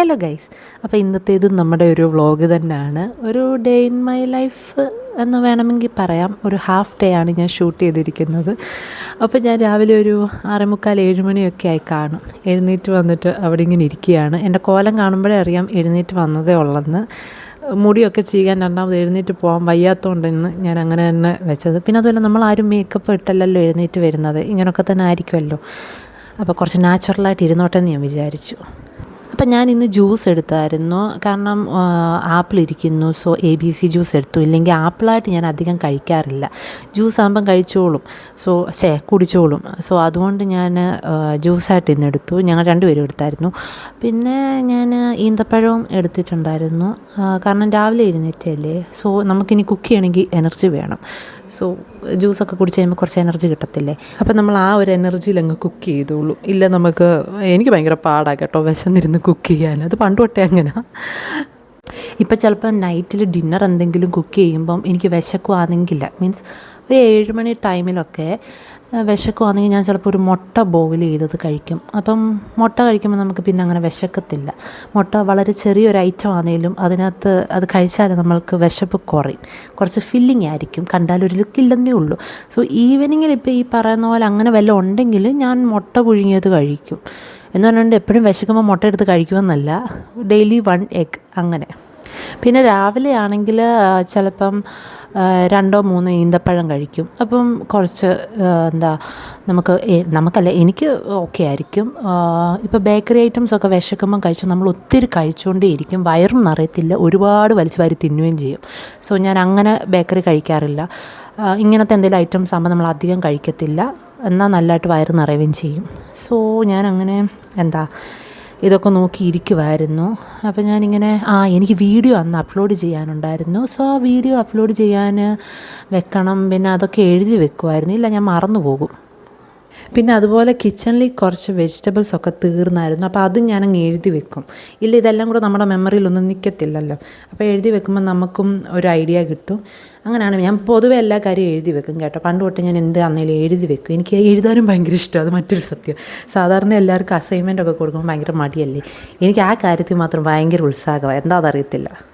Hello guys അപ്പോൾ ഇന്നത്തേതും നമ്മുടെ ഒരു വ്ളോഗ് തന്നെയാണ്. ഒരു ഡേ ഇൻ മൈ ലൈഫ് എന്ന് വേണമെങ്കിൽ പറയാം. ഒരു ഹാഫ് ഡേ ആണ് ഞാൻ ഷൂട്ട് ചെയ്തിരിക്കുന്നത്. അപ്പോൾ ഞാൻ രാവിലെ ഒരു ആറേമുക്കാൽ ഏഴ് മണിയൊക്കെ ആയി കാണും. എഴുന്നേറ്റ് വന്നിട്ട് അവിടെ ഇങ്ങനെ ഇരിക്കുകയാണ്. എന്റെ കോലം കാണുമ്പോഴേ അറിയാം എഴുന്നേറ്റ് വന്നതേ ഉള്ളെന്ന്. മുടിയൊക്കെ ചെയ്യാൻ രണ്ടാമത് എഴുന്നേറ്റ് പോകാൻ വയ്യാത്തതുകൊണ്ടെന്ന് ഞാൻ അങ്ങനെ തന്നെ വെച്ചത്. പിന്നെ അതുപോലെ നമ്മൾ ആരും മേക്കപ്പ് ഇട്ടല്ലല്ലോ എഴുന്നേറ്റ് വരുന്നത്. ഇങ്ങനെയൊക്കെ തന്നെ ആയിരിക്കുമല്ലോ. അപ്പോൾ കുറച്ച് നാച്ചുറലായിട്ട് ഇരുന്നോട്ടെ എന്ന് ഞാൻ വിചാരിച്ചു. അപ്പം ഞാൻ ഇന്ന് ജ്യൂസ് എടുത്തായിരുന്നു. കാരണം ആപ്പിൾ ഇരിക്കുന്നു. So A B C juice എടുത്തു. ഇല്ലെങ്കിൽ ആപ്പിളായിട്ട് ഞാൻ അധികം കഴിക്കാറില്ല. ജ്യൂസ് ആകുമ്പം കഴിച്ചോളും. സോ ശേ കുടിച്ചോളും. സോ അതുകൊണ്ട് ഞാൻ ജ്യൂസായിട്ട് ഇന്ന് എടുത്തു. ഞങ്ങൾ രണ്ടുപേരും എടുത്തായിരുന്നു. പിന്നെ ഞാൻ ഈന്തപ്പഴവും എടുത്തിട്ടുണ്ടായിരുന്നു. കാരണം രാവിലെ എഴുന്നേറ്റല്ലേ? സോ നമുക്കിനി കുക്ക് ചെയ്യണമെങ്കിൽ എനർജി വേണം. സോ ജ്യൂസൊക്കെ കുടിച്ച് കഴിയുമ്പോൾ കുറച്ച് എനർജി കിട്ടത്തില്ലേ? അപ്പം നമ്മൾ ആ ഒരു എനർജിയിൽ അങ്ങ് കുക്ക് ചെയ്തോളൂ. ഇല്ല നമുക്ക് എനിക്ക് ഭയങ്കര പാടാണ് കേട്ടോ വിശന്നിരുന്ന് കുക്ക് ചെയ്യാൻ. അത് പണ്ട് തൊട്ടേ അങ്ങനെ. ഇപ്പം ചിലപ്പോൾ നൈറ്റിൽ ഡിന്നർ എന്തെങ്കിലും കുക്ക് ചെയ്യുമ്പം എനിക്ക് വിശക്കുവാണെങ്കില്ല മീൻസ് ഒരു ഏഴ് മണി ടൈമിലൊക്കെ വിശക്കുവാണെങ്കിൽ ഞാൻ ചിലപ്പോൾ ഒരു മുട്ട ബോയിൽ ചെയ്തത് കഴിക്കും. അപ്പം മുട്ട കഴിക്കുമ്പോൾ നമുക്ക് പിന്നെ അങ്ങനെ വിശക്കത്തില്ല. മുട്ട വളരെ ചെറിയൊരു ഐറ്റം ആണെങ്കിലും അതിനകത്ത് അത് കഴിച്ചാൽ നമ്മൾക്ക് വിശപ്പ് കുറയും. കുറച്ച് ഫില്ലിംഗ് ആയിരിക്കും. കണ്ടാൽ ഒരു ലുക്ക് ഇല്ലെന്നേ ഉള്ളൂ. സോ ഈവനിങ്ങിൽ ഇപ്പോൾ ഈ പറയുന്ന പോലെ അങ്ങനെ വല്ലതും ഉണ്ടെങ്കിൽ ഞാൻ മുട്ട പുഴുങ്ങിയത് കഴിക്കും. എന്ന് പറഞ്ഞുകൊണ്ട് എപ്പോഴും വിശക്കുമ്പോൾ മുട്ട എടുത്ത് കഴിക്കുമെന്നല്ല. ഡെയിലി വൺ എഗ് അങ്ങനെ. പിന്നെ രാവിലെ ആണെങ്കിൽ ചിലപ്പം രണ്ടോ മൂന്നോ ഈന്തപ്പഴം കഴിക്കും. അപ്പം കുറച്ച് എന്താ നമുക്ക് നമുക്കല്ല എനിക്ക് ഓക്കെ ആയിരിക്കും. ഇപ്പോൾ ബേക്കറി ഐറ്റംസ് ഒക്കെ വിശക്കുമ്പം കഴിച്ചു നമ്മൾ ഒത്തിരി കഴിച്ചുകൊണ്ടേ ഇരിക്കും. വയറും നിറയത്തില്ല. ഒരുപാട് വലിച്ചു വാരി തിന്നുകയും ചെയ്യും. സോ ഞാൻ അങ്ങനെ ബേക്കറി കഴിക്കാറില്ല. ഇങ്ങനത്തെ എന്തെങ്കിലും ഐറ്റംസ് ആകുമ്പോൾ നമ്മൾ അധികം കഴിക്കത്തില്ല. എന്നാൽ നല്ലതായിട്ട് വയറ് നിറയുകയും ചെയ്യും. സോ ഞാൻ അങ്ങനെ എന്താ ഇതൊക്കെ നോക്കിയിരിക്കുമായിരുന്നു അപ്പോൾ ഞാനിങ്ങനെ ആ എനിക്ക് വീഡിയോ അന്ന് അപ്ലോഡ് ചെയ്യാനുണ്ടായിരുന്നു. സോ ആ വീഡിയോ അപ്ലോഡ് ചെയ്യാൻ വെക്കണം. പിന്നെ അതൊക്കെ എഴുതി വെക്കുമായിരുന്നു ഇല്ല ഞാൻ മറന്നു പോകും പിന്നെ അതുപോലെ കിച്ചണിൽ കുറച്ച് വെജിറ്റബിൾസ് ഒക്കെ തീർന്നായിരുന്നു. അപ്പോൾ അതും ഞാനങ്ങ് എഴുതി വെക്കും. ഇല്ല ഇതെല്ലാം കൂടെ നമ്മുടെ മെമ്മറിയിലൊന്നും നിൽക്കത്തില്ലല്ലോ അപ്പോൾ എഴുതി വെക്കുമ്പോൾ നമുക്കും ഒരു ഐഡിയ കിട്ടും. അങ്ങനെയാണ് ഞാൻ പൊതുവെ എല്ലാ കാര്യവും എഴുതി വെക്കും കേട്ടോ. പണ്ട് തൊട്ട് ഞാൻ എന്ത് അന്നേലും എഴുതി വെക്കും. എനിക്ക് എഴുതാനും ഭയങ്കര ഇഷ്ടമാണ്. അത് മറ്റൊരു സത്യം. സാധാരണ എല്ലാവർക്കും അസൈൻമെന്റ് ഒക്കെ കൊടുക്കുമ്പോൾ ഭയങ്കര മടിയല്ലേ? എനിക്ക് ആ കാര്യത്തിൽ മാത്രം ഭയങ്കര ഉത്സാഹമാണ് എന്താ അതറിയത്തില്ല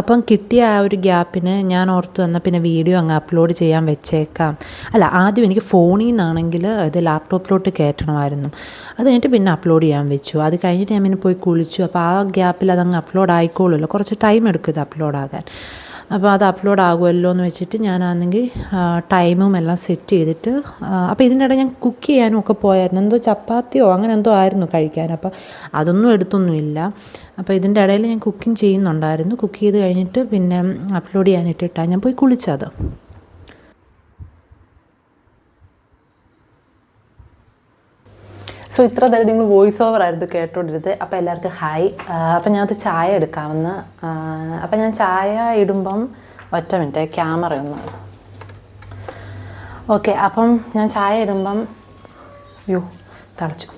അപ്പം കിട്ടിയ ആ ഒരു ഗ്യാപ്പിന് ഞാൻ ഓർത്ത് വന്ന പിന്നെ വീഡിയോ അങ്ങ് അപ്ലോഡ് ചെയ്യാൻ വെച്ചേക്കാം. അല്ല ആദ്യം എനിക്ക് ഫോണിൽ നിന്നാണെങ്കിൽ ഇത് ലാപ്ടോപ്പിലോട്ട് കയറ്റണമായിരുന്നു. അത് കഴിഞ്ഞിട്ട് പിന്നെ അപ്ലോഡ് ചെയ്യാൻ വെച്ചു. അത് കഴിഞ്ഞിട്ട് ഞാൻ പിന്നെ പോയി കുളിച്ചു. അപ്പോൾ ആ ഗ്യാപ്പിൽ അതങ്ങ് അപ്ലോഡ് ആയിക്കോളുമല്ലോ. കുറച്ച് ടൈം എടുക്കും ഇത് അപ്ലോഡ് ആകാൻ. അപ്പോൾ അത് അപ്ലോഡ് ആകുമല്ലോ എന്ന് വെച്ചിട്ട് ഞാനാണെങ്കിൽ ടൈമും എല്ലാം സെറ്റ് ചെയ്തിട്ട് അപ്പോൾ ഇതിന്റെ ഇടയിൽ ഞാൻ കുക്ക് ചെയ്യാനും ഒക്കെ പോയായിരുന്നു. എന്തോ ചപ്പാത്തിയോ അങ്ങനെ എന്തോ ആയിരുന്നു കഴിക്കാൻ. അപ്പോൾ അതൊന്നും എടുത്തൊന്നുമില്ല. അപ്പോൾ ഇതിന്റെ ഇടയിൽ ഞാൻ കുക്കിംഗ് ചെയ്യുന്നുണ്ടായിരുന്നു. കുക്ക് ചെയ്ത് കഴിഞ്ഞിട്ട് പിന്നെ അപ്ലോഡ് ചെയ്യാനിട്ടിട്ടാണ് ഞാൻ പോയി കുളിച്ചത്. സോ ഇത്ര നേരം നിങ്ങൾ വോയിസ് ഓവർ ആയിരുന്നു കേട്ടോണ്ടിരുന്നത്. അപ്പോൾ എല്ലാവർക്കും ഹായ് അപ്പം ഞാനത് ചായ എടുക്കാമെന്ന്. അപ്പം ഞാൻ ചായ ഇടുമ്പം ഒറ്റ മിനിറ്റ് ക്യാമറ ഒന്ന്. ഓക്കെ അപ്പം ഞാൻ ചായ ഇടുമ്പം യോ തളച്ചു.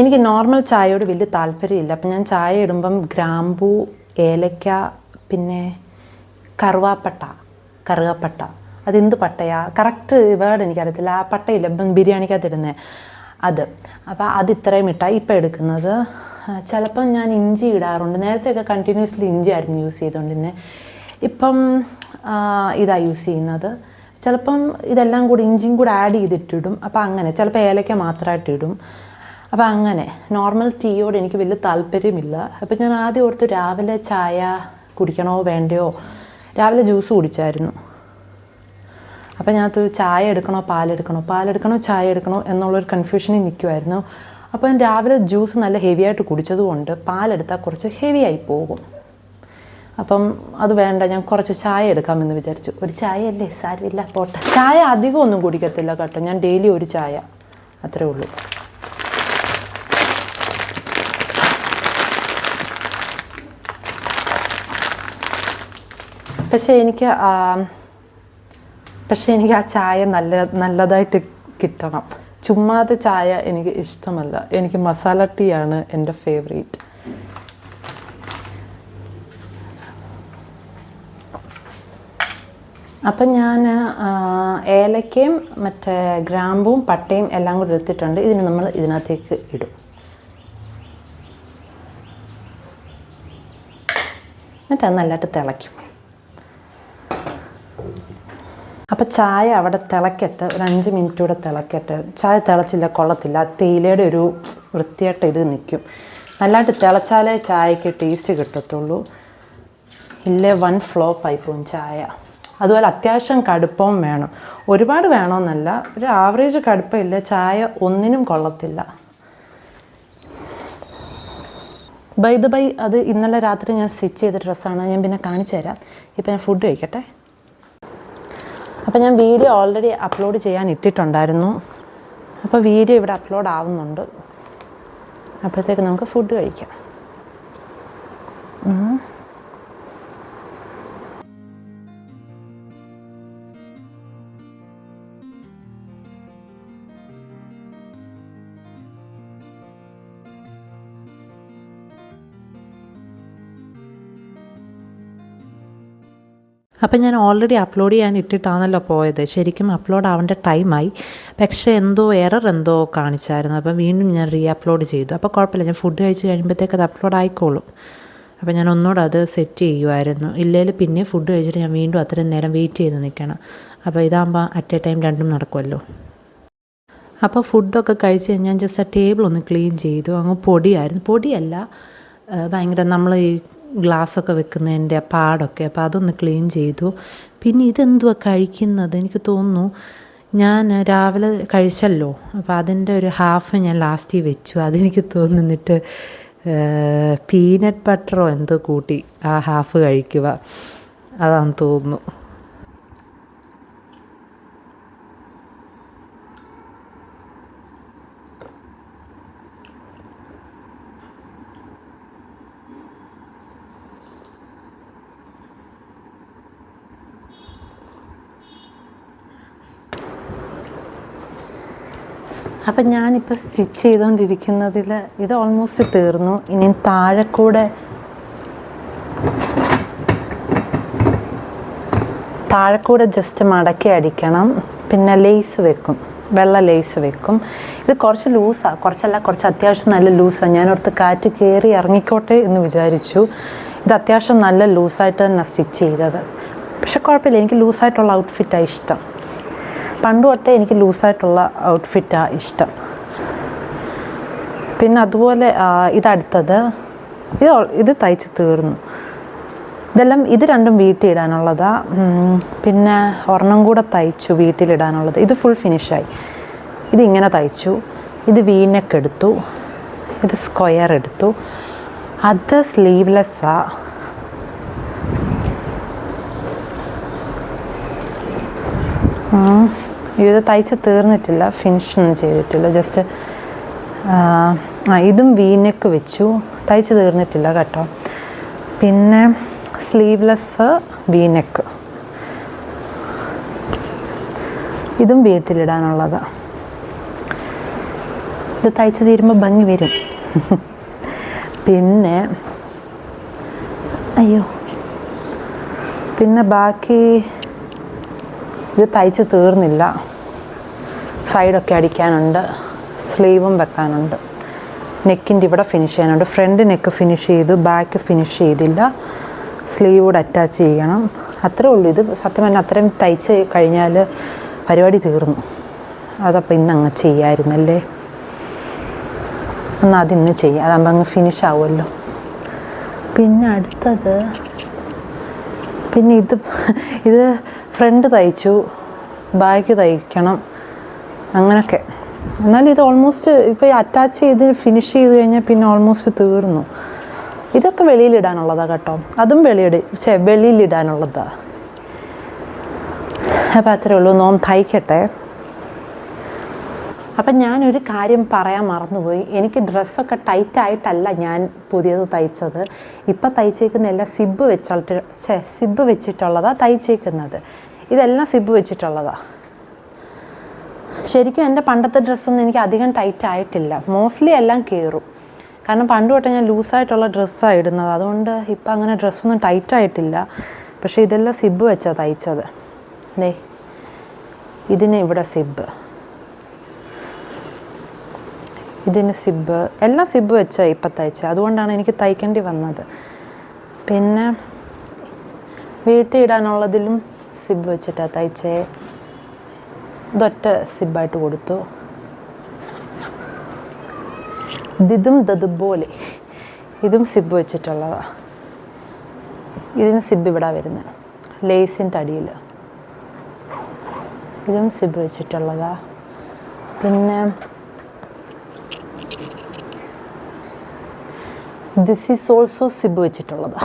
എനിക്ക് നോർമൽ ചായയോട് വലിയ താല്പര്യമില്ല. അപ്പം ഞാൻ ചായ ഇടുമ്പം ഗ്രാമ്പൂ ഏലക്ക പിന്നെ കറുവാപ്പട്ട കറുകപ്പട്ട. അതെന്ത് പട്ടയാ? കറക്റ്റ് വേർഡ് എനിക്കറിയത്തില്ല. ആ പട്ടയില്ല. ബിരിയാണിക്കകത്ത് ഇടുന്നത് അത്. അപ്പോൾ അത് ഇത്രയും ഇട്ടാൽ ഇപ്പം എടുക്കുന്നത്. ചിലപ്പം ഞാൻ ഇഞ്ചി ഇടാറുണ്ട്. നേരത്തെയൊക്കെ കണ്ടിന്യൂസ്ലി ഇഞ്ചി ആയിരുന്നു യൂസ് ചെയ്തുകൊണ്ടിരുന്നത് ഇപ്പം ഇതാണ് ഇതാ യൂസ് ചെയ്യുന്നത്. ചിലപ്പം ഇതെല്ലാം കൂടി ഇഞ്ചിയും കൂടി ആഡ് ചെയ്തിട്ടിടും. അപ്പോൾ അങ്ങനെ. ചിലപ്പോൾ ഏലക്ക മാത്രമായിട്ട് ഇടും. അപ്പോൾ അങ്ങനെ നോർമൽ ടീയോട് എനിക്ക് വലിയ താല്പര്യമില്ല. അപ്പോൾ ഞാൻ ആദ്യം ഓർത്ത് രാവിലെ ചായ കുടിക്കണോ വേണ്ടയോ? രാവിലെ ജ്യൂസ് കുടിച്ചായിരുന്നു. അപ്പോൾ ഞാനത് ചായ എടുക്കണോ പാലെടുക്കണോ പാലെടുക്കണോ ചായ എടുക്കണോ എന്നുള്ളൊരു കൺഫ്യൂഷനിൽ നിൽക്കുമായിരുന്നു അപ്പം രാവിലെ ജ്യൂസ് നല്ല ഹെവി ആയിട്ട് കുടിച്ചതുകൊണ്ട് പാലെടുത്താൽ കുറച്ച് ഹെവി ആയി പോകും. അപ്പം അത് വേണ്ട ഞാൻ കുറച്ച് ചായ എടുക്കാമെന്ന് വിചാരിച്ചു. ഒരു ചായ അല്ലേ സാരമില്ല പോട്ടെ. ചായ അധികം ഒന്നും കുടിക്കത്തില്ല കേട്ടോ. ഞാൻ ഡെയിലി ഒരു ചായ. അത്രേ ഉള്ളൂ. പക്ഷേ എനിക്ക് പക്ഷെ എനിക്ക് ആ ചായ നല്ല നല്ലതായിട്ട് കിട്ടണം. ചുമ്മാതെ ചായ എനിക്ക് ഇഷ്ടമല്ല. എനിക്ക് മസാല ടീ ആണ് എന്റെ ഫേവറേറ്റ് അപ്പം ഞാൻ ഏലക്കയും മറ്റേ ഗ്രാമ്പും പട്ടയും എല്ലാം കൂടി എടുത്തിട്ടുണ്ട്. ഇതിന് നമ്മൾ ഇതിനകത്തേക്ക് ഇടും. എന്നിട്ട് അത് നല്ലതായിട്ട് തിളയ്ക്കും. അപ്പോൾ ചായ അവിടെ തിളക്കട്ടെ ഒരു അഞ്ച് മിനിറ്റ് കൂടെ തിളക്കട്ടെ. ചായ തിളച്ചില്ല കൊള്ളത്തില്ല. തേയിലയുടെ ഒരു വൃത്തിയായിട്ട് ഇത് നിൽക്കും നല്ലതായിട്ട് തിളച്ചാലേ ചായക്ക് ടേസ്റ്റ് കിട്ടത്തുള്ളൂ. ഇല്ലേ വൺ ഫ്ലോപ്പ് പോകും ചായ. അതുപോലെ അത്യാവശ്യം കടുപ്പവും വേണം. ഒരുപാട് വേണമെന്നല്ല ഒരു ആവറേജ് കടുപ്പമില്ല ചായ ഒന്നിനും കൊള്ളത്തില്ല. ബൈ ദ ബൈ അത് ഇന്നലെ രാത്രി ഞാൻ സ്റ്റിച്ച് ചെയ്ത ഡ്രസ്സാണ് ഞാൻ പിന്നെ കാണിച്ചു തരാം ഇപ്പം ഞാൻ ഫുഡ് കഴിക്കട്ടെ. അപ്പോൾ ഞാൻ വീഡിയോ ഓൾറെഡി അപ്ലോഡ് ചെയ്യാൻ ഇട്ടിട്ടുണ്ടായിരുന്നു. അപ്പോൾ വീഡിയോ ഇവിടെ അപ്ലോഡ് ആവുന്നുണ്ട്. അപ്പോഴത്തേക്ക് നമുക്ക് ഫുഡ് കഴിക്കാം. അപ്പം ഞാൻ ഓൾറെഡി അപ്ലോഡ് ചെയ്യാൻ ഇട്ടിട്ടാണല്ലോ പോയത്. ശരിക്കും അപ്ലോഡ് ആവേണ്ട ടൈമായി പക്ഷേ എന്തോ എറർ എന്തോ കാണിച്ചായിരുന്നു. അപ്പം വീണ്ടും ഞാൻ റീ അപ്ലോഡ് ചെയ്തു. അപ്പോൾ കുഴപ്പമില്ല. ഞാൻ ഫുഡ് കഴിച്ച് കഴിയുമ്പോഴത്തേക്ക് അത് അപ്ലോഡ് ആയിക്കോളും. അപ്പോൾ ഞാൻ ഒന്നുകൂടെ അത് സെറ്റ് ചെയ്യുമായിരുന്നു ഇല്ലെങ്കിൽ പിന്നെ ഫുഡ് കഴിച്ചിട്ട് ഞാൻ വീണ്ടും അത്രയും നേരം വെയിറ്റ് ചെയ്ത് നിൽക്കണം. അപ്പോൾ ഇതാകുമ്പോൾ അറ്റ് എ ടൈം രണ്ടും നടക്കുമല്ലോ അപ്പോൾ ഫുഡൊക്കെ കഴിച്ച് ഞാൻ ജസ്റ്റ് ആ ടേബിൾ ഒന്ന് ക്ലീൻ ചെയ്തു. അങ്ങ് പൊടിയായിരുന്നു. പൊടിയല്ല ഭയങ്കര നമ്മൾ ഈ ഗ്ലാസ്സൊക്കെ വെക്കുന്നതിന്റെ പാടൊക്കെ അപ്പോൾ അതൊന്ന് ക്ലീൻ ചെയ്തു. പിന്നെ ഇതെന്തുവാ കഴിക്കുന്നത്? എനിക്ക് തോന്നുന്നു ഞാൻ രാവിലെ കഴിച്ചല്ലോ. അപ്പോൾ അതിന്റെ ഒരു ഹാഫ് ഞാൻ ലാസ്റ്റിൽ വെച്ചു. അതെനിക്ക് തോന്നുന്നിട്ട് പീനട്ട് ബട്ടറോ എന്തോ കൂട്ടി ആ ഹാഫ് കഴിക്കുക. അതാണെന്ന് തോന്നുന്നു. അപ്പം ഞാനിപ്പോൾ സ്റ്റിച്ച് ചെയ്തുകൊണ്ടിരിക്കുന്നതിൽ ഇത് ഓൾമോസ്റ്റ് തീർന്നു. ഇനി താഴെ കൂടെ താഴെ കൂടെ ജസ്റ്റ് മടക്കി അടിക്കണം. പിന്നെ ലേസ് വെക്കും. വെള്ള ലേസ് വെക്കും. ഇത് കുറച്ച് ലൂസാണ് കുറച്ചല്ല കുറച്ച് അത്യാവശ്യം നല്ല ലൂസാണ് ഞാനോർത്ത് കാറ്റ് കയറി ഇറങ്ങിക്കോട്ടെ എന്ന് വിചാരിച്ചു. ഇത് അത്യാവശ്യം നല്ല ലൂസായിട്ട് തന്നെ സ്റ്റിച്ച് ചെയ്തത്. പക്ഷെ കുഴപ്പമില്ല എനിക്ക് ലൂസായിട്ടുള്ള ഔട്ട്ഫിറ്റാണ് ഇഷ്ടം. പണ്ട് തൊട്ടേ എനിക്ക് ലൂസായിട്ടുള്ള ഔട്ട്ഫിറ്റാണ് ഇഷ്ടം. പിന്നെ അതുപോലെ ഇതടുത്തത് ഇത് ഇത് തയ്ച്ച് തീർന്നു. ഇതെല്ലാം ഇത് രണ്ടും വീട്ടിലിടാനുള്ളതാണ് പിന്നെ ഒരെണ്ണം കൂടെ തയ്ച്ചു വീട്ടിലിടാനുള്ളത്. ഇത് ഫുൾ ഫിനിഷായി ഇതിങ്ങനെ തയ്ച്ചു. ഇത് വീനക്ക് എടുത്തു. ഇത് സ്ക്വയർ എടുത്തു. അത് സ്ലീവ്ലെസ്സാ ഉം. ഇത് തയ്ച്ച് തീർന്നിട്ടില്ല ഫിനിഷ് ഒന്നും ചെയ്തിട്ടില്ല. ജസ്റ്റ് ആ ഇതും വീനെക്ക് വെച്ചു. തയ്ച്ച് തീർന്നിട്ടില്ല കേട്ടോ. പിന്നെ സ്ലീവ്ലെസ് വീനെക്ക് ഇതും വീട്ടിലിടാനുള്ളതാണ് ഇത് തയ്ച്ച് തീരുമ്പോൾ ഭംഗി വരും. പിന്നെ അയ്യോ. പിന്നെ ബാക്കി ഇത് തയ്ച്ച് തീർന്നില്ല. സൈഡൊക്കെ അടിക്കാനുണ്ട് സ്ലീവും വെക്കാനുണ്ട്. നെക്കിന്റെ ഇവിടെ ഫിനിഷ് ചെയ്യാനുണ്ട്. ഫ്രണ്ട് നെക്ക് ഫിനിഷ് ചെയ്തു ബാക്ക് ഫിനിഷ് ചെയ്തില്ല. സ്ലീവ് കൂടെ അറ്റാച്ച് ചെയ്യണം. അത്രേ ഉള്ളൂ. ഇത് സത്യം പറഞ്ഞാൽ അത്രയും തയ്ച്ച് കഴിഞ്ഞാൽ പരിപാടി തീർന്നു. അതപ്പോൾ ഇന്ന് അങ്ങ് ചെയ്യാമായിരുന്നല്ലേ എന്നാൽ അതിന്ന് ചെയ്യാം. അതാകുമ്പോൾ അങ്ങ് ഫിനിഷ് ആവുമല്ലോ. പിന്നെ അടുത്തത് പിന്നെ ഇത് ഇത് ഫ്രണ്ട് തയ്ച്ചു ബാക്ക് തയ്ക്കണം. അങ്ങനൊക്കെ. എന്നാലും ഇത് ഓൾമോസ്റ്റ് ഇപ്പോൾ അറ്റാച്ച് ചെയ്ത് ഫിനിഷ് ചെയ്ത് കഴിഞ്ഞാൽ പിന്നെ ഓൾമോസ്റ്റ് തീർന്നു. ഇതൊക്കെ വെളിയിലിടാനുള്ളതാണ് കേട്ടോ. അതും വെളിയിടി ചേ വെളിയിലിടാനുള്ളതാണ് അപ്പോൾ അത്രേ ഉള്ളൂ. നോം തയ്ക്കട്ടെ. അപ്പം ഞാനൊരു കാര്യം പറയാൻ മറന്നുപോയി. എനിക്ക് ഡ്രസ്സൊക്കെ ടൈറ്റ് ആയിട്ടല്ല ഞാൻ പുതിയത് തയ്ച്ചത്. ഇപ്പം തയ്ച്ചേക്കുന്ന എല്ലാം സിബ് വെച്ചിട്ട് സിബ് വെച്ചിട്ടുള്ളതാണ് തയ്ച്ചേക്കുന്നത്. ഇതെല്ലാം സിബ് വെച്ചിട്ടുള്ളതാണ് ശരിക്കും എന്റെ പണ്ടത്തെ ഡ്രസ്സൊന്നും എനിക്ക് അധികം ടൈറ്റ് ആയിട്ടില്ല. മോസ്റ്റ്ലി എല്ലാം കയറും കാരണം പണ്ട് തൊട്ടേ ഞാൻ ലൂസായിട്ടുള്ള ഡ്രസ്സാണ് ഇടുന്നത്. അതുകൊണ്ട് ഇപ്പം അങ്ങനെ ഡ്രസ്സൊന്നും ടൈറ്റ് ആയിട്ടില്ല. പക്ഷേ ഇതെല്ലാം സിബ് വെച്ചാണ് തയ്ച്ചത്. ദേ ഇതിന് ഇവിടെ സിബ്. ഇതിന് സിബ്. എല്ലാം സിബ് വെച്ചാണ് ഇപ്പം തയ്ച്ചത് അതുകൊണ്ടാണ് എനിക്ക് തയ്ക്കേണ്ടി വന്നത്. പിന്നെ വീട്ടിൽ ഇടാനുള്ളതിലും സിബ് വെച്ചിട്ടാണ് തയ്ച്ചേ. ഇതൊറ്റ സിബായിട്ട് കൊടുത്തു. ഇതും ദതുപോലെ ഇതും സിബ് വെച്ചിട്ടുള്ളതാണ് ഇതിന് സിബ് ഇവിടെ വരുന്നത് ലേസിന്റെ അടിയിൽ ഇതും സിബ് വെച്ചിട്ടുള്ളതാ. പിന്നെ ദിസ് ഈസ് ഓൾസോ സിബ് വെച്ചിട്ടുള്ളതാ.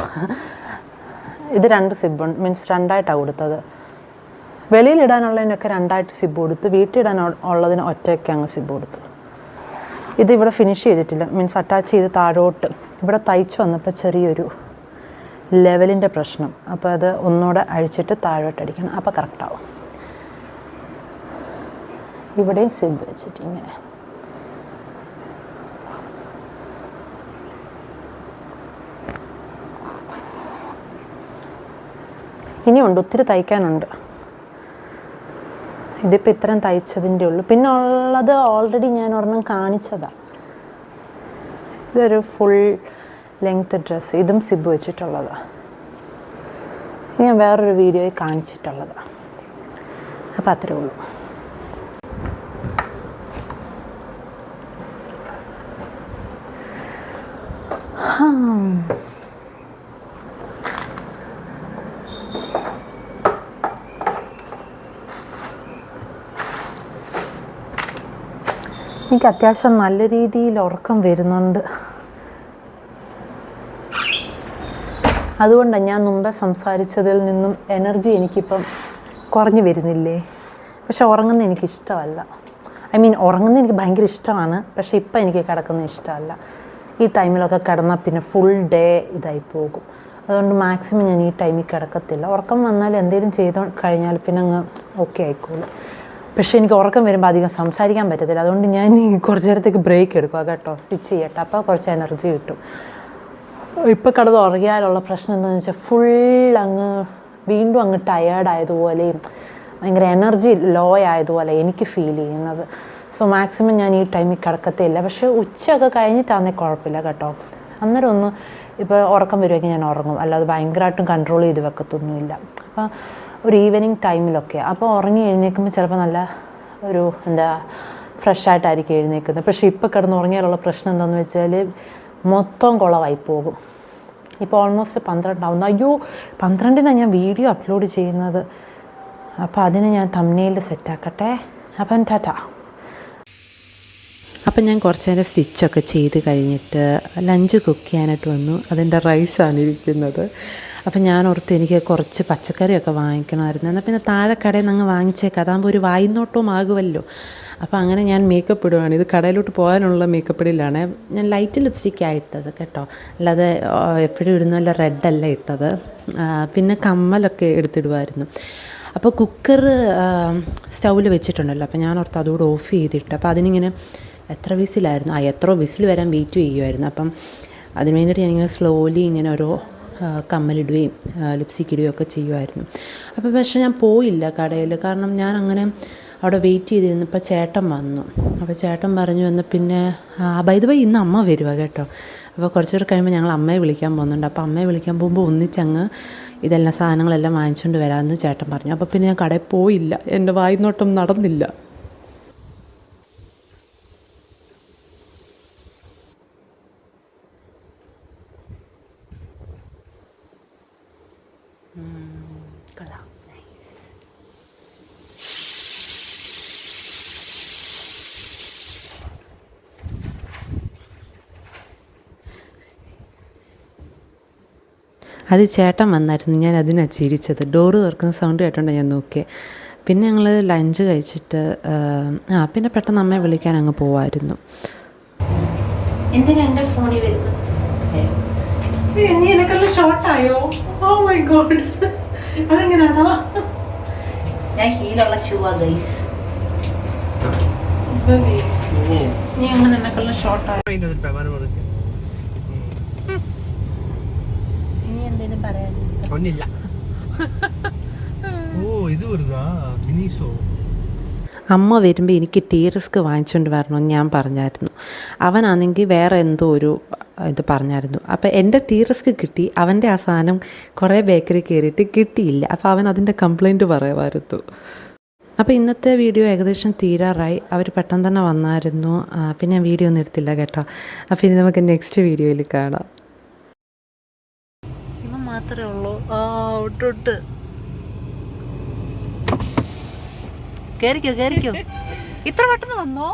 ഇത് രണ്ട് സിബ് മീൻസ് രണ്ടായിട്ടാണ് കൊടുത്തത്. വെളിയിലിടാനുള്ളതിനൊക്കെ രണ്ടായിട്ട് സിബ് കൊടുത്തു വീട്ടിലിടാൻ ഉള്ളതിന് ഒറ്റയ്ക്ക് അങ്ങ് സിബ് കൊടുത്തു ഇത് ഇവിടെ ഫിനിഷ് ചെയ്തിട്ടില്ല. മീൻസ് അറ്റാച്ച് ചെയ്ത് താഴോട്ട്. ഇവിടെ തയ്ച്ചു വന്നപ്പോൾ ചെറിയൊരു ലെവലിന്റെ പ്രശ്നം. അപ്പോൾ അത് ഒന്നുകൂടെ അഴിച്ചിട്ട് താഴോട്ട് അടിക്കണം. അപ്പോൾ കറക്റ്റാവും ഇവിടെയും സിബ് വെച്ചിട്ട് ഇങ്ങനെ. ഇനിയുണ്ട്. ഒത്തിരി തയ്ക്കാനുണ്ട്. ഇതിപ്പോൾ ഇത്രയും തയ്ച്ചതിന്റെ ഉള്ളു. പിന്നെ ഉള്ളത് ഓൾറെഡി ഞാൻ ഒരെണ്ണം കാണിച്ചതാണ് ഇതൊരു ഫുൾ ലെങ്ത് ഡ്രസ്സ് ഇതും സിബ് വെച്ചിട്ടുള്ളതാണ് ഞാൻ വേറൊരു വീഡിയോയിൽ കാണിച്ചിട്ടുള്ളതാണ് അപ്പോൾ അത്രേ ഉള്ളൂ. ഹം. എനിക്ക് അത്യാവശ്യം നല്ല രീതിയിൽ ഉറക്കം വരുന്നുണ്ട്. അതുകൊണ്ടാണ് ഞാൻ മുമ്പേ സംസാരിച്ചതിൽ നിന്നും എനർജി എനിക്കിപ്പം കുറഞ്ഞു വരുന്നില്ലേ? പക്ഷെ ഉറങ്ങുന്ന എനിക്ക് ഇഷ്ടമല്ല. ഐ മീൻ ഉറങ്ങുന്ന എനിക്ക് ഭയങ്കര ഇഷ്ടമാണ്. പക്ഷെ ഇപ്പം എനിക്ക് കിടക്കുന്ന ഇഷ്ടമല്ല. ഈ ടൈമിലൊക്കെ കിടന്നാൽ പിന്നെ ഫുൾ ഡേ ഇതായി പോകും. അതുകൊണ്ട് മാക്സിമം ഞാൻ ഈ ടൈമിൽ കിടക്കത്തില്ല. ഉറക്കം വന്നാൽ എന്തെങ്കിലും ചെയ്ത് കഴിഞ്ഞാൽ പിന്നെ അങ്ങ് ഓക്കെ ആയിക്കോളും. പക്ഷേ എനിക്ക് ഉറക്കം വരുമ്പോൾ അധികം സംസാരിക്കാൻ പറ്റത്തില്ല. അതുകൊണ്ട് ഞാൻ കുറച്ച് നേരത്തേക്ക് ബ്രേക്ക് എടുക്കുക കേട്ടോ സ്റ്റിച്ച് ചെയ്യട്ടെ. അപ്പോൾ കുറച്ച് എനർജി കിട്ടും. ഇപ്പോൾ കിടന്ന് ഉറങ്ങിയാലുള്ള പ്രശ്നം എന്താണെന്ന് വെച്ചാൽ ഫുൾ അങ്ങ് വീണ്ടും അങ്ങ് ടയേർഡായതുപോലെയും ഭയങ്കര എനർജി ലോ ആയതുപോലെ എനിക്ക് ഫീൽ ചെയ്യുന്നത്. സോ മാക്സിമം ഞാൻ ഈ ടൈമിൽ കിടക്കത്തില്ല. പക്ഷേ ഉച്ചയൊക്കെ കഴിഞ്ഞിട്ടാണെങ്കിൽ കുഴപ്പമില്ല കേട്ടോ. അന്നേരം ഒന്ന് ഇപ്പോൾ ഉറക്കം വരുമെങ്കിൽ ഞാൻ ഉറങ്ങും. അല്ലാതെ ഭയങ്കരമായിട്ടും കൺട്രോൾ ചെയ്ത് വെക്കത്തൊന്നുമില്ല. അപ്പോൾ ഒരു ഈവനിങ് ടൈമിലൊക്കെ അപ്പോൾ ഉറങ്ങി എഴുന്നേൽക്കുമ്പോൾ ചിലപ്പോൾ നല്ല ഒരു എന്താ ഫ്രഷ് ആയിട്ടായിരിക്കും എഴുന്നേൽക്കുന്നത്. പക്ഷേ ഇപ്പോൾ കിടന്ന് ഉറങ്ങിയാലുള്ള പ്രശ്നം എന്താണെന്ന് വെച്ചാൽ മൊത്തം കുളമായി പോകും. ഇപ്പോൾ ഓൾമോസ്റ്റ് പന്ത്രണ്ടാവുന്നു. അയ്യോ പന്ത്രണ്ടിനാണ് ഞാൻ വീഡിയോ അപ്ലോഡ് ചെയ്യുന്നത്. അപ്പോൾ അതിന് ഞാൻ തമ്മിൽ സെറ്റാക്കട്ടെ അപ്പം ടാറ്റ. അപ്പം ഞാൻ കുറച്ച് നേരം സ്റ്റിച്ചൊക്കെ ചെയ്ത് കഴിഞ്ഞിട്ട് ലഞ്ച് കുക്ക് ചെയ്യാനായിട്ട് വന്നു. അതിന്റെ റൈസാണ് ഇരിക്കുന്നത്. അപ്പം ഞാൻ ഓർത്ത് എനിക്ക് കുറച്ച് പച്ചക്കറിയൊക്കെ വാങ്ങിക്കണമായിരുന്നു. എന്നാൽ പിന്നെ താഴെ കടയിൽ നിന്ന് അങ്ങ് വാങ്ങിച്ചേക്കാം. അതാകുമ്പോൾ ഒരു വായ്നോട്ടവും ആകുമല്ലോ. അപ്പോൾ അങ്ങനെ ഞാൻ മേക്കപ്പ് ഇടുവാണ്. ഇത് കടയിലോട്ട് പോകാനുള്ള മേക്കപ്പ് ഇടലാണ്. ഞാൻ ലൈറ്റ് ലിപ്സ്റ്റിക്കാണ് ഇട്ടത് കേട്ടോ. അല്ലാതെ എപ്പോഴും ഇടുന്നല്ല റെഡല്ല ഇട്ടത്. പിന്നെ കമ്മലൊക്കെ എടുത്തിടുമായിരുന്നു അപ്പോൾ കുക്കർ സ്റ്റൗവിൽ വെച്ചിട്ടുണ്ടല്ലോ. അപ്പോൾ ഞാൻ ഓർത്ത് അതുകൂടെ ഓഫ് ചെയ്തിട്ട്. അപ്പോൾ അതിനിങ്ങനെ എത്ര വിസിലായിരുന്നു? ആ എത്ര വിസിൽ വരാൻ വെയിറ്റ് ചെയ്യുമായിരുന്നു അപ്പം അതിന് വേണ്ടിയിട്ട് ഞാനിങ്ങനെ സ്ലോലി ഇങ്ങനെ ഓരോ കമ്മലിടുകയും ലിപ്സ്റ്റിക് ഇടുകയും ഒക്കെ ചെയ്യുമായിരുന്നു. അപ്പോൾ പക്ഷേ ഞാൻ പോയില്ല കടയിൽ കാരണം ഞാൻ അങ്ങനെ അവിടെ വെയിറ്റ് ചെയ്തിരുന്നപ്പോൾ ചേട്ടൻ വന്നു. അപ്പോൾ ചേട്ടൻ പറഞ്ഞു എന്നാൽ പിന്നെ ബൈത് ബൈ ഇന്ന് അമ്മ വരുക കേട്ടോ. അപ്പോൾ കുറച്ചുകൂടെ കഴിയുമ്പോൾ ഞങ്ങൾ അമ്മയെ വിളിക്കാൻ പോകുന്നുണ്ട്. അപ്പോൾ അമ്മയെ വിളിക്കാൻ പോകുമ്പോൾ ഒന്നിച്ചങ്ങ് ഇതെല്ലാം സാധനങ്ങളെല്ലാം വാങ്ങിച്ചുകൊണ്ട് വരാമെന്ന് ചേട്ടൻ പറഞ്ഞു. അപ്പോൾ പിന്നെ ഞാൻ കടയിൽ പോയില്ല. എന്റെ വായിന്നോട്ടം നടന്നില്ല. അത് ചേട്ടൻ വന്നായിരുന്നു ഞാൻ അതിനാണ് ചിരിച്ചത്. ഡോറ് തുറക്കുന്ന സൗണ്ട് കേട്ടോണ്ടാണ് ഞാൻ നോക്കിയത് പിന്നെ ഞങ്ങൾ ലഞ്ച് കഴിച്ചിട്ട് ആ, പിന്നെ പെട്ടെന്ന് അമ്മയെ വിളിക്കാൻ അങ്ങ് പോവായിരുന്നു. എന്തിനാ എന്റെ ഫോണിൽ വരുന്നത്? നീ എന്നെക്കാളും ഷോർട്ടായോ ഓ മൈ ഗോഡ് അതെങ്ങനെയാണോ ഞാൻ ഹീലുള്ള ഷൂവാ ഗൈസ് നീ അങ്ങനെ എന്നെക്കാളും ഷോർട്ടായോ പറയാൻ ഒന്നില്ല. ഓ ഇത് അമ്മ വരുമ്പോൾ എനിക്ക് ടീ റിസ്ക് വാങ്ങിച്ചുകൊണ്ട് വരണമെന്ന് ഞാൻ പറഞ്ഞായിരുന്നു. അവനാണെങ്കിൽ വേറെ എന്തോ ഒരു ഇത് പറഞ്ഞായിരുന്നു. അപ്പോൾ എന്റെ ടീ റിസ്ക് കിട്ടി. അവന്റെ ആ സാധനം കുറേ ബേക്കറി കയറിയിട്ട് കിട്ടിയില്ല. അപ്പോൾ അവൻ അതിന്റെ കംപ്ലയിന്റ് പറയുമായിരുന്നു. അപ്പോൾ ഇന്നത്തെ വീഡിയോ ഏകദേശം തീരാറായി. അവർ പെട്ടെന്ന് തന്നെ വന്നായിരുന്നു. പിന്നെ വീഡിയോ ഒന്നും എടുത്തില്ല കേട്ടോ. അപ്പോൾ ഇനി നമുക്ക് നെക്സ്റ്റ് വീഡിയോയിൽ കാണാം. മാത്രമേ ഉള്ളൂ. ആ ഒട്ടൊട്ട് കയറിക്കോ കയറിക്കോ ഇത്ര പെട്ടെന്ന് വന്നോ?